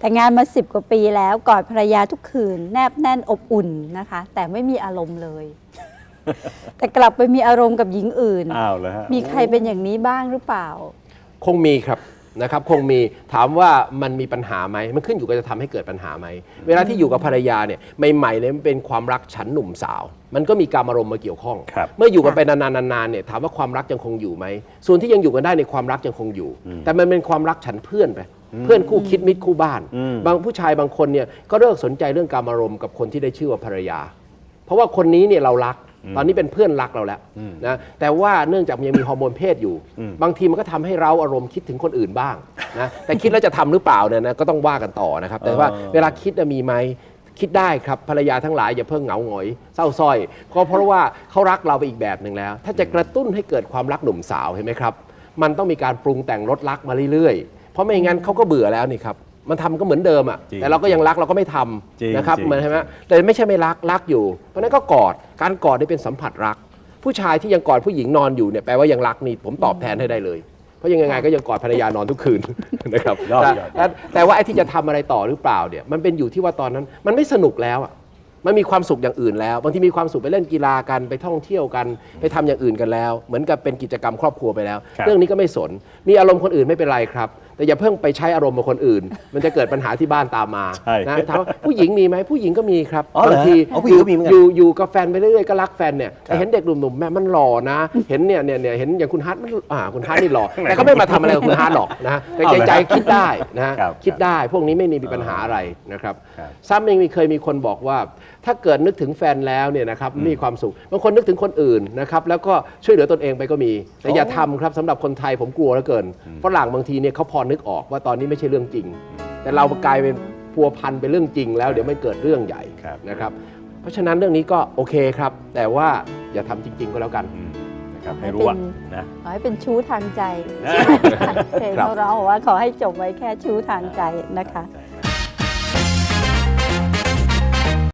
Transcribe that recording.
แต่งงานมาสิบกว่าปีแล้วกอดภรรยาทุกคืน แนบแน่นอบอุ่นนะคะ แต่ไม่มีอารมณ์เลย แต่กลับไปมีอารมณ์กับหญิงอื่น อ้าวเลยฮะมีใครเป็นอย่างนี้บ้างหรือเปล่า คงมีครับนะครับคงมีถามว่ามันมีปัญหาไหมมันขึ้นอยู่กับจะทำให้เกิดปัญหาไหมเวลาที่อยู่กับภรรยาเนี่ยใหม่ๆเนี่ยมันเป็นความรักฉันหนุ่มสาว มันก็มีการอารมณ์มาเกี่ยวข้อง ครับ เมื่ออยู่กันไปนานๆนานๆเนี่ยถามว่าความรักยังคงอยู่ไหมส่วนที่ยังอยู่กันได้ในความรักยังคงอยู่ แต่มันเป็นความรักฉันเพื่อนไป เพื่อนคู่คิดมิตรคู่บ้านอืมบางผู้ชายบางคนเนี่ยก็เลิกสนใจเรื่องการอารมณ์กับคนที่ได้ชื่อว่าภรรยา เพราะว่าคนนี้เนี่ยเรารัก ตอนนี้เป็นเพื่อนรักเราแล้วนะแต่ว่าเนื่องจากยังมีฮอร์โมนเพศอยู่ บางทีมันก็ทำให้เราอารมณ์คิดถึงคนอื่นบ้างนะแต่คิดแล้วจะทำหรือเปล่าเนี่ยนะก็ต้องว่ากันต่อนะครับ แต่ว่าเออเวลาคิดน่ะมีไหมคิดได้ครับภรรยาทั้งหลายอย่าเพิ่งเหงาหงอย เศร้าส้อยเพราะเพราะว่าเขารักเราไปอีกแบบหนึ่งแล้ว ถ้าจะกระตุ้นให้เกิดความรักหนุ่มสาวเห็นไหมครับ มันต้องมีการปรุงแต่งลดรักมาเรื่อยๆเพ ราะไม่งั้นเขาก็เบื่อแล้วนี่ครับมันทำก็เหมือนเดิมอะจริงแต่เราก็ยังรักเราก็ไม่ทำจริงนะครับจริงเหมือนใช่ไหมแต่ไม่ใช่ไม่รักรักอยู่ เพราะฉะนั้นก็กอดการกอดนี่เป็นสัมผัสรัก ผู้ชายที่ยังกอดผู้หญิงนอนอยู่เนี่ยแปลว่ายังรักนี่ผมตอบแทนให้ได้เลย เพราะยังไงก็ยังกอดภรรยานอนทุกคืน นะครับยอดแต่ยอด แต่แต่ว่าไอ้ที่จะทำอะไรต่อหรือเปล่าเนี่ยมันเป็นอยู่ที่ว่าตอนนั้นมันไม่สนุกแล้วอะ มันมีความสุขอย่างอื่นแล้วบางทีมีความสุขไปเล่นกีฬากันไปท่องเที่ยวกัน ไปทำอย่างอื่นกันแล้ว เหมือนกับเป็นกิจกรรมครอบครัวไปแล้วครับเรื่องนี้ก็ไม่สน มีอารมณ์คนอื่นไม่เป็นไรครับ แต่อย่าเพิ่งไปใช้อารมณ์กับคนอื่น มันจะเกิดปัญหาที่บ้านตามมาใช่นะถามว่าผู้หญิงมีไหมผู้หญิงก็มีครับอ๋อเหรอบางทีอ๋อผู้หญิงก็มีเหมือนกันอยู่อยู่กับแฟนไปเรื่อยๆก็รักแฟนเนี่ยแต่ครับเห็นเด็กหนุ่มๆแม่มันหล่อนะ เห็นเนี่ยเนี่ยเนี่ยเห็นอย่างคุณฮัทมันอ่าคุณฮัทนี่หล่อแต่ก็ไม่มาทำอะไรกับคุณฮัทหรอกนะแต่เอาใจเลยใจคิดได้นะฮะครับคิดได้พวกนี้ไม่มีปัญหาอะไรนะครับครับซ้ำยังมีเคยมีคนบอกว่า ถ้าเกิดนึกถึงแฟนแล้วเนี่ยนะครับมีความสุขบางคนนึกถึงคนอื่นนะครับแล้วก็ช่วยเหลือตนเองไปก็มี แต่อย่าทำครับสำหรับคนไทยผมกลัวเหลือเกินฝรั่งบางทีเนี่ยเขาพอนึกออกว่าตอนนี้ไม่ใช่เรื่องจริง แต่เรากลายเป็นพัวพันเป็นเรื่องจริง แล้วเดี๋ยวไม่เกิดเรื่องใหญ่ครับนะครับเพราะฉะนั้นเรื่องนี้ก็โอเคครับ แต่ว่าอย่าทำจริง ๆ ก็แล้วกันอืมนะครับให้รู้ว่านะขอให้เป็นชู้ทางใจนะเพลงเขาร้องบอกว่าขอให้จบไว้แค่ชู้ทางใจนะคะใช่